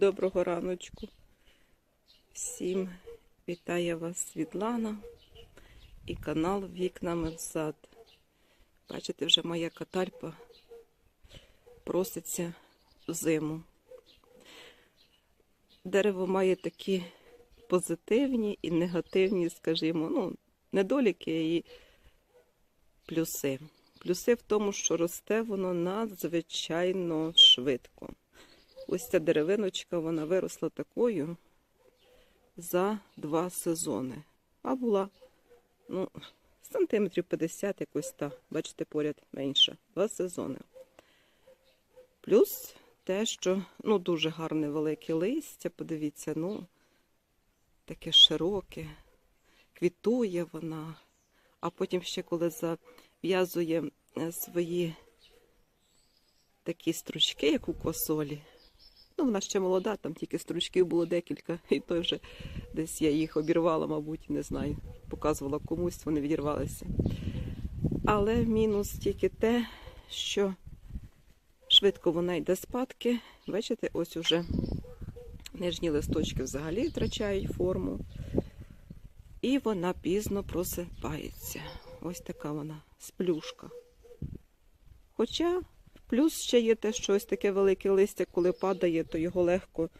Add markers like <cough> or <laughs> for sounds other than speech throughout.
Доброго раночку. Всім вітає вас Світлана і канал Вікнами в сад. Бачите, вже моя катальпа проситься в зиму. Дерево має такі позитивні і негативні, скажімо, ну, недоліки і плюси. Плюси в тому, що росте воно надзвичайно швидко. Ось ця деревиночка, вона виросла такою за два сезони. А була, ну, сантиметрів 50 якось та, бачите, поряд менша. Два сезони. Плюс те, що ну, дуже гарне велике листя, подивіться, ну, таке широке, квітує вона, а потім ще коли зав'язує е, свої такі стручки, як у косолі. Ну, вона ще молода, там тільки стручків було декілька, <laughs> і той вже десь я їх обірвала, мабуть, не знаю. Показувала комусь, вони відірвалися. Але мінус тільки те, що швидко вона йде спадки. Бачите, ось уже нижні листочки взагалі втрачають форму. І вона пізно просипається. Ось така вона сплюшка. Хоча плюс ще є те, що ось таке велике листя, коли падає, то його легко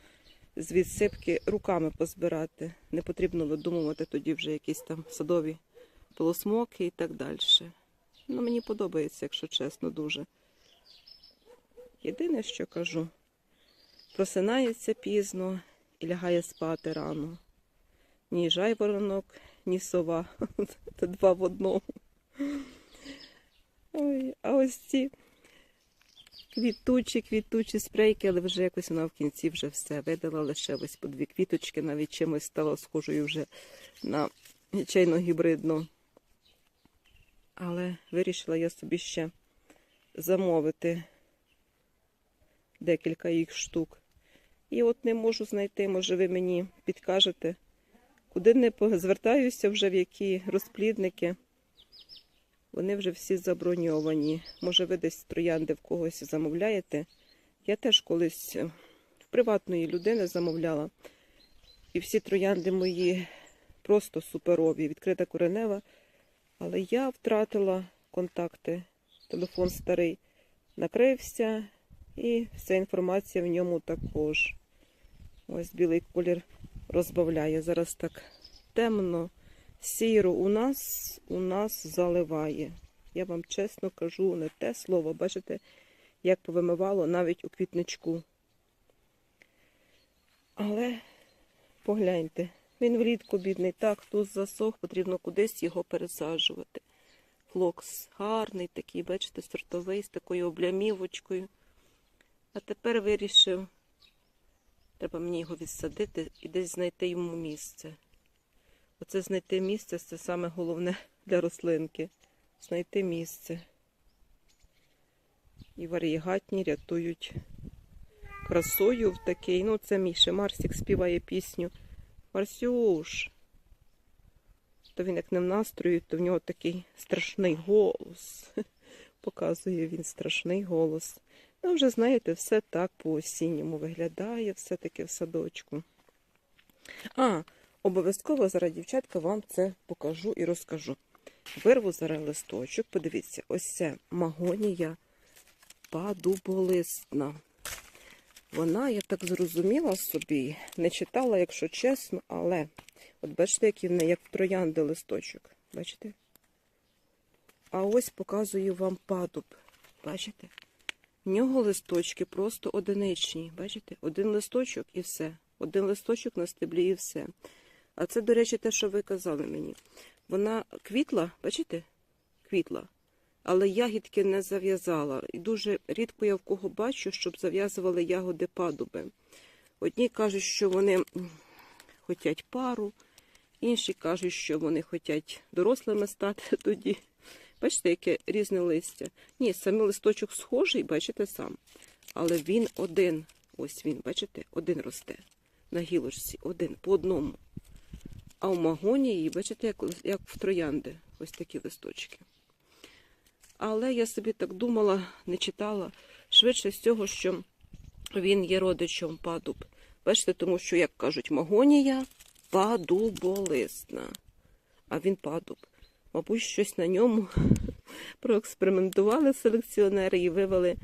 з відсипки руками позбирати. Не потрібно видумувати тоді вже якісь там садові полосмоки і так далі. Ну, мені подобається, якщо чесно, дуже. Єдине, що кажу, просинається пізно і лягає спати рано. Ні жайворонок, ні сова. <laughs> Це два в одному. Ой, а ось ці квітучі, квітучі спрейки, але вже якось вона в кінці вже все видала, лише ось по дві квіточки, навіть чимось стала схожою вже на чайно гібридну. Але вирішила я собі ще замовити декілька їх штук. І от не можу знайти, може ви мені підкажете, куди не звертаюся вже в які розплідники. Вони вже всі заброньовані. Може, ви десь троянди в когось замовляєте. Я теж колись в приватної людини замовляла. І всі троянди мої просто суперові, відкрита коренева. Але я втратила контакти. Телефон старий накрився, і вся інформація в ньому також. Ось білий колір розбавляє. Зараз так темно. Сіру у нас у нас заливає. Я вам чесно кажу, не те слово. Бачите, як повимивало навіть у квітничку. Але погляньте, він влітку бідний, так, тут засох, потрібно кудись його пересаджувати. Флокс гарний такий, бачите, сортовий, з такою облямівочкою. А тепер вирішив, треба мені його відсадити і десь знайти йому місце. Оце знайти місце це саме головне для рослинки. Знайти місце. І варігатні рятують красою в такий. Ну, це Міша. Марсик співає пісню. Марсюш. То він як не в настрої, то в нього такий страшний голос. <laughs> Показує він страшний голос. Ну, вже знаєте, все так по осінньому виглядає, все таки в садочку. А, Обов'язково зараз, дівчатка, вам це покажу і розкажу. Вирву зараз листочок, подивіться, ось це магонія падуболисна. Вона, я так зрозуміла собі, не читала, якщо чесно, але от бачите, який в неї, як троянди листочок. Бачите? А ось показую вам падуб. Бачите? В нього листочки просто одиничні. Бачите? Один листочок і все. Один листочок на стеблі і все. А це, до речі, те, що ви казали мені. Вона квітла, бачите? Квітла. Але ягідки не зав'язала. І дуже рідко я в кого бачу, щоб зав'язували ягоди падуби. Одні кажуть, що вони хочуть пару, інші кажуть, що вони хочуть дорослими стати <laughs> тоді. Бачите, яке різне листя. Ні, саме листочок схожий, бачите сам. Але він один. Ось він, бачите, один росте. На гілочці, один, по одному. А у магонії, бачите, як, як в троянди, ось такі листочки. Але я собі так думала, не читала, швидше з цього, що він є родичом падуб. Бачите, тому що, як кажуть, магонія падуболисна. А він падуб. Мабуть, щось на ньому <laughs> проекспериментували селекціонери і вивели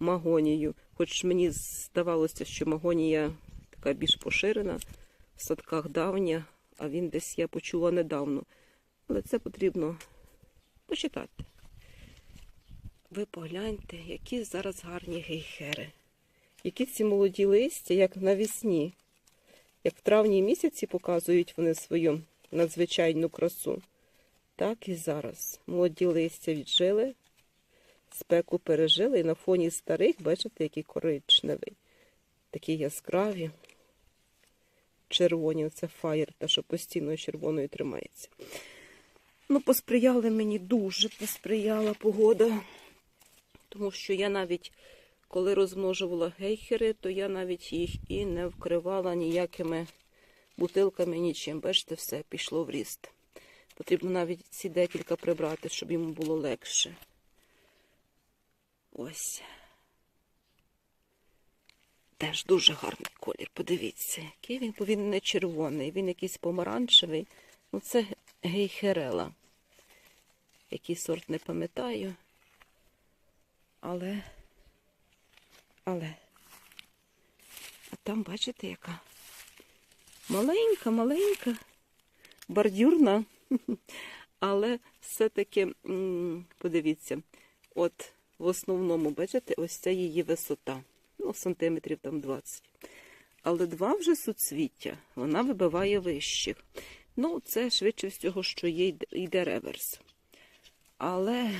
магонію. Хоч мені здавалося, що магонія така більш поширена, в садках давня, а він десь я почула недавно. Але це потрібно почитати. Ви погляньте, які зараз гарні гейхери. Які ці молоді листя, як навесні. Як в травні місяці показують вони свою надзвичайну красу, так і зараз. Молоді листя віджили, спеку пережили, і на фоні старих, бачите, який коричневий. Такі яскраві, червоні, оце фаєр, та що постійно червоною тримається. Ну, посприяли мені дуже посприяла погода, тому що я навіть, коли розмножувала гейхери, то я навіть їх і не вкривала ніякими бутилками, нічим. Бачите, все пішло в ріст. Потрібно навіть ці декілька прибрати, щоб йому було легше. Ось. Теж дуже гарний колір. Подивіться, який він, бо не червоний, він якийсь помаранчевий. Ну, це гейхерела. Який сорт не пам'ятаю. Але, але. А там, бачите, яка маленька, маленька, бордюрна. <laughs> Але все-таки, подивіться, от в основному, бачите, ось це її висота. Ну, сантиметрів там 20. Але два вже суцвіття, вона вибиває вищих. Ну, це швидше всього, що є йде- йде реверс. Але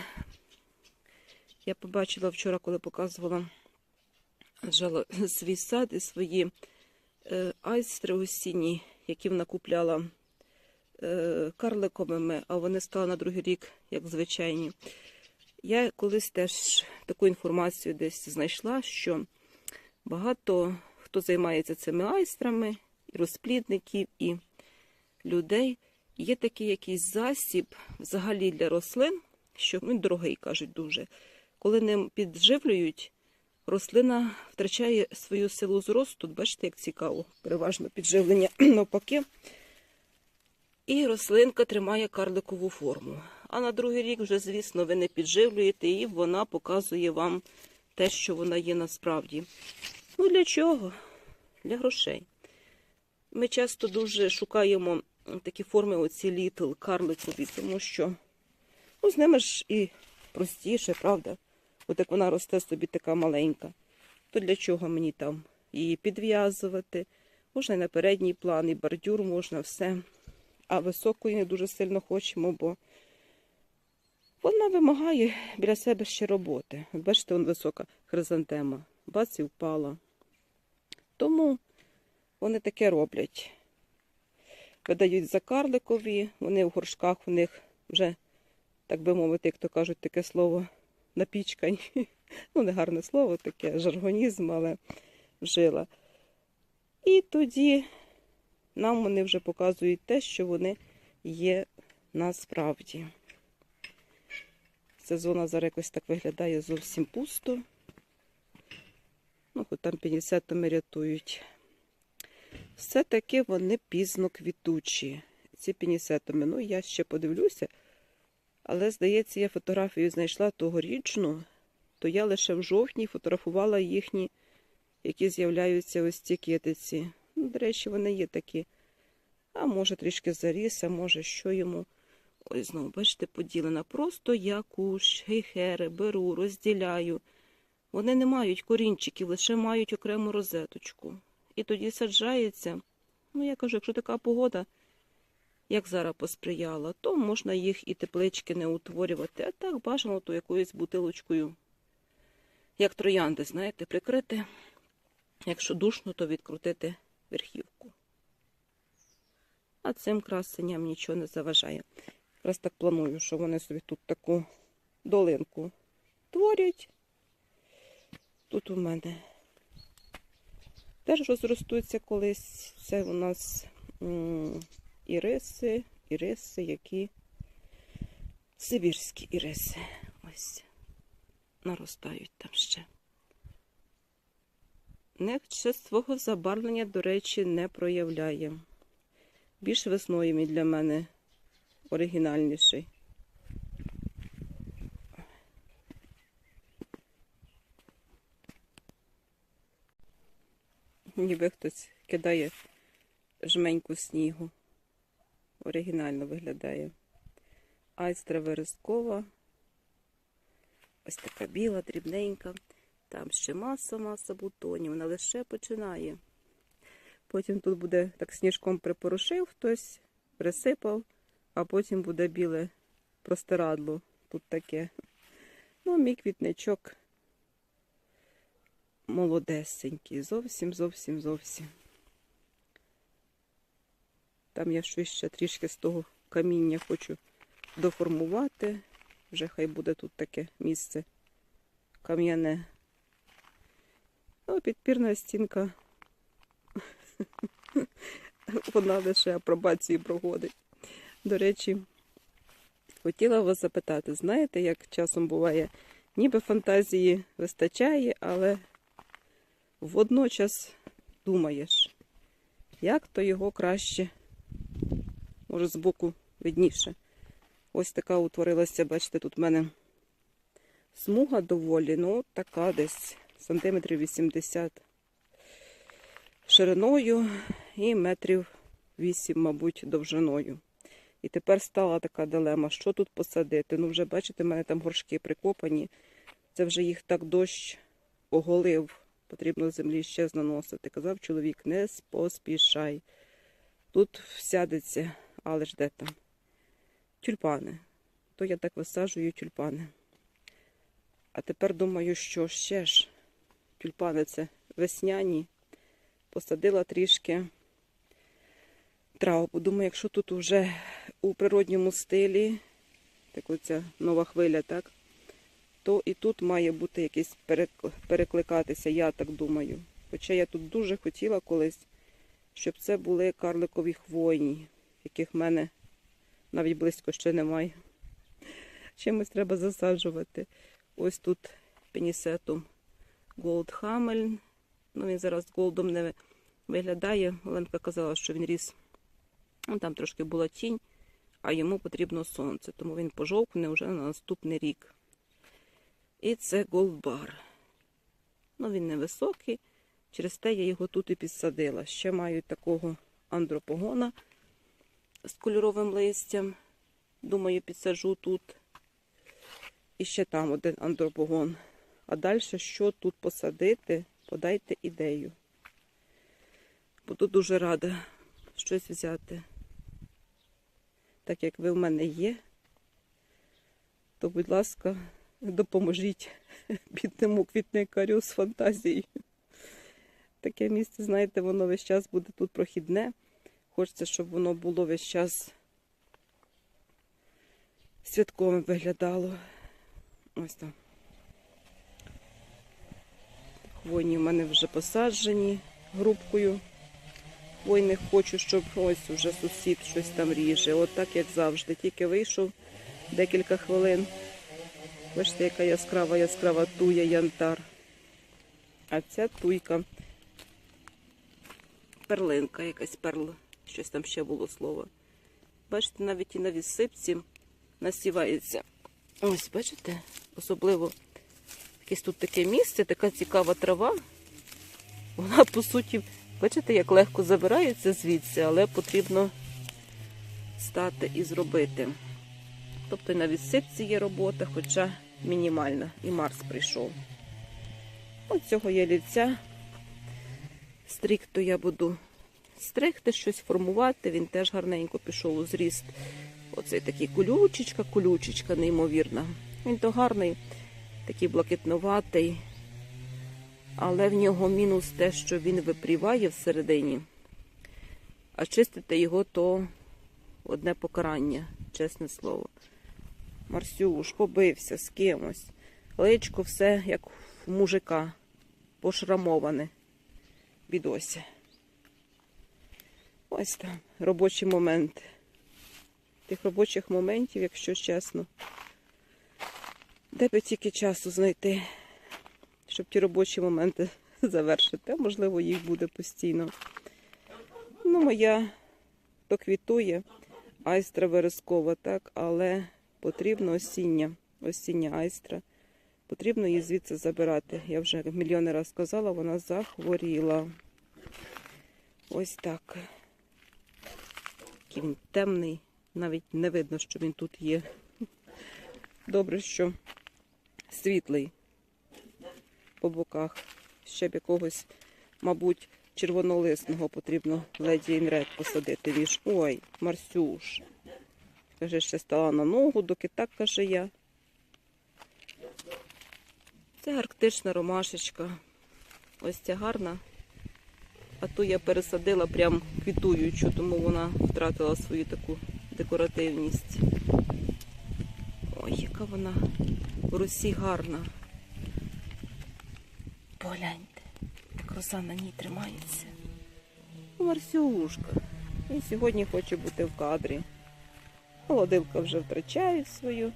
я побачила вчора, коли показувала жала, свій сад і свої е, айстри осінні, які вона купляла е, карликовими, а вони стали на другий рік, як звичайні. Я колись теж таку інформацію десь знайшла, що багато хто займається цими айстрами, і розплідників, і людей. Є такий якийсь засіб взагалі для рослин, що він дорогий, кажуть, дуже. Коли ним підживлюють, рослина втрачає свою силу зросту. Тут Бачите, як цікаво, переважно підживлення <clears throat> навпаки. І рослинка тримає карликову форму. А на другий рік вже, звісно, ви не підживлюєте, і вона показує вам те, що вона є насправді. Ну для чого? Для грошей. Ми часто дуже шукаємо такі форми, оці літл, карликові, тому що ну, з ними ж і простіше, правда? От як вона росте собі така маленька, то для чого мені там її підв'язувати? Можна і на передній план, і бордюр, можна все. А високої не дуже сильно хочемо, бо вона вимагає біля себе ще роботи. Бачите, вон висока хризантема. Бац і впала. Тому вони таке роблять. Видають за карликові, вони в горшках у них вже, так би мовити, як то кажуть, таке слово напічкані. <laughs> Ну, не гарне слово, таке жаргонізм, але вжила. І тоді нам вони вже показують те, що вони є насправді. Сезона зараз якось так виглядає зовсім пусто. Ну, хоч там 50 рятують. Все-таки вони пізно квітучі. Ці пінісетами. Ну, я ще подивлюся. Але, здається, я фотографію знайшла тогорічну, то я лише в жовтні фотографувала їхні, які з'являються ось ці китиці. Ну, до речі, вони є такі. А може трішки заріс, а може що йому. Ось знову, бачите, поділена. Просто я кущ, гейхери беру, розділяю. Вони не мають корінчиків, лише мають окрему розеточку. І тоді саджається. Ну, я кажу, якщо така погода, як зараз посприяла, то можна їх і теплички не утворювати. А так бажано то якоюсь бутилочкою, як троянди, знаєте, прикрити. Якщо душно, то відкрутити верхівку. А цим красенням нічого не заважає. Якраз так планую, що вони собі тут таку долинку творять. Тут у мене теж розростуться колись. Це у нас іриси, іриси, які сибірські іриси. Ось наростають там ще. Ще свого забарвлення, до речі, не проявляє. Більш весною для мене оригінальніший. Ніби хтось кидає жменьку снігу. Оригінально виглядає. Айстра верескова. Ось така біла, дрібненька. Там ще маса-маса бутонів. Вона лише починає. Потім тут буде так сніжком припорошив хтось, присипав, а потім буде біле простирадло. Тут таке. Ну, мій квітничок молодесенький. Зовсім, зовсім, зовсім. Там я щось ще трішки з того каміння хочу доформувати. Вже хай буде тут таке місце кам'яне. Ну, підпірна стінка. <laughs> Вона лише апробації проходить. До речі, хотіла вас запитати, знаєте, як часом буває, ніби фантазії вистачає, але водночас думаєш, як то його краще, може, збоку видніше. Ось така утворилася, бачите, тут в мене смуга доволі, ну, така десь сантиметрів 80 шириною і метрів 8, мабуть, довжиною. І тепер стала така дилема, що тут посадити. Ну, вже бачите, в мене там горшки прикопані. Це вже їх так дощ оголив. Потрібно землі ще наносити. Казав чоловік, не поспішай. Тут всядеться, але ж де там? Тюльпани. То я так висаджую тюльпани. А тепер думаю, що ще ж тюльпани це весняні. Посадила трішки траву. Думаю, якщо тут вже у природньому стилі, так оця нова хвиля, так, то і тут має бути якийсь перекликатися, я так думаю. Хоча я тут дуже хотіла колись, щоб це були карликові хвойні, яких в мене навіть близько ще немає. Чимось треба засаджувати. Ось тут пенісетум Gold Hamel. Ну, він зараз голдом не виглядає. Оленка казала, що він ріс. Ну, там трошки була тінь, а йому потрібно сонце, тому він пожовкне вже на наступний рік. І це голдбар. Ну, він невисокий, через те я його тут і підсадила. Ще маю такого андропогона з кольоровим листям. Думаю, підсаджу тут. І ще там один андропогон. А далі, що тут посадити, подайте ідею. Буду дуже рада щось взяти. Так як ви в мене є, то, будь ласка, допоможіть <laughs> бідному квітникарю з фантазією. Таке місце, знаєте, воно весь час буде тут прохідне. Хочеться, щоб воно було весь час святковим виглядало. Ось там. Хвойні в мене вже посаджені грубкою. Хвойних хочу, щоб ось уже сусід щось там ріже. От так, як завжди. Тільки вийшов декілька хвилин. Бачите, яка яскрава, яскрава туя янтар. А ця туйка перлинка, якась перла. Щось там ще було слово. Бачите, навіть і на відсипці насівається. Ось, бачите? Особливо якесь тут таке місце, така цікава трава. Вона, по суті, бачите, як легко забирається звідси, але потрібно стати і зробити. Тобто на відсипці є робота, хоча мінімальна. І Марс прийшов. Ось цього ялівця. Стрікто я буду стригти, щось формувати. Він теж гарненько пішов у зріст. Оцей такий колючечка, колючечка, неймовірна. Він то гарний, такий блакитноватий, але в нього мінус те, що він випріває всередині, а чистити його то одне покарання, чесне слово. Марсюш побився з кимось. Личко все як в мужика, пошрамоване. Бідося. Ось там робочі моменти. Тих робочих моментів, якщо чесно. Де би тільки часу знайти, щоб ті робочі моменти <laughs> завершити. Можливо, їх буде постійно. Ну, моя то квітує, айстра верескова, так, але потрібно осіння, осіння айстра. Потрібно її звідси забирати. Я вже мільйони раз сказала, вона захворіла. Ось так. Він темний, навіть не видно, що він тут є. Добре, що світлий по боках. Ще б якогось, мабуть, червонолисного потрібно леді інред посадити. Віж. Ой, Марсюш. Каже, ще стала на ногу, доки так каже я. Це арктична ромашечка. Ось ця гарна. А ту я пересадила прям квітуючу, тому вона втратила свою таку декоративність. Ой, яка вона в русі гарна. Погляньте, як роса на ній тримається. Марсюшка. І сьогодні хоче бути в кадрі. Холодилка вже втрачає свою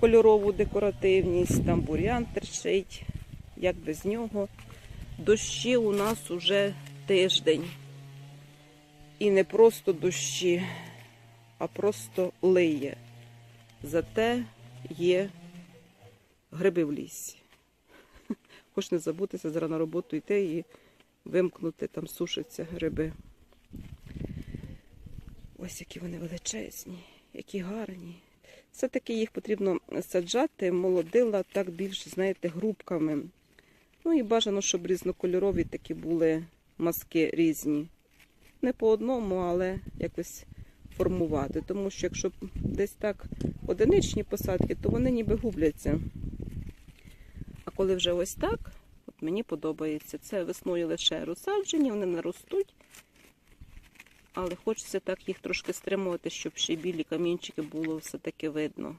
кольорову декоративність, там бурян терчить, як без нього. Дощі у нас уже тиждень. І не просто дощі, а просто лиє. Зате є гриби в лісі. Хоч не забутися зараз на роботу йти і вимкнути, там сушаться гриби. Ось які вони величезні, які гарні. Все-таки їх потрібно саджати, молодила так більш, знаєте, грубками. Ну і бажано, щоб різнокольорові такі були маски різні. Не по одному, але якось формувати. Тому що якщо десь так одиничні посадки, то вони ніби губляться. Коли вже ось так, от мені подобається. Це весною лише розсаджені, вони не ростуть. Але хочеться так їх трошки стримувати, щоб ще білі камінчики було все-таки видно.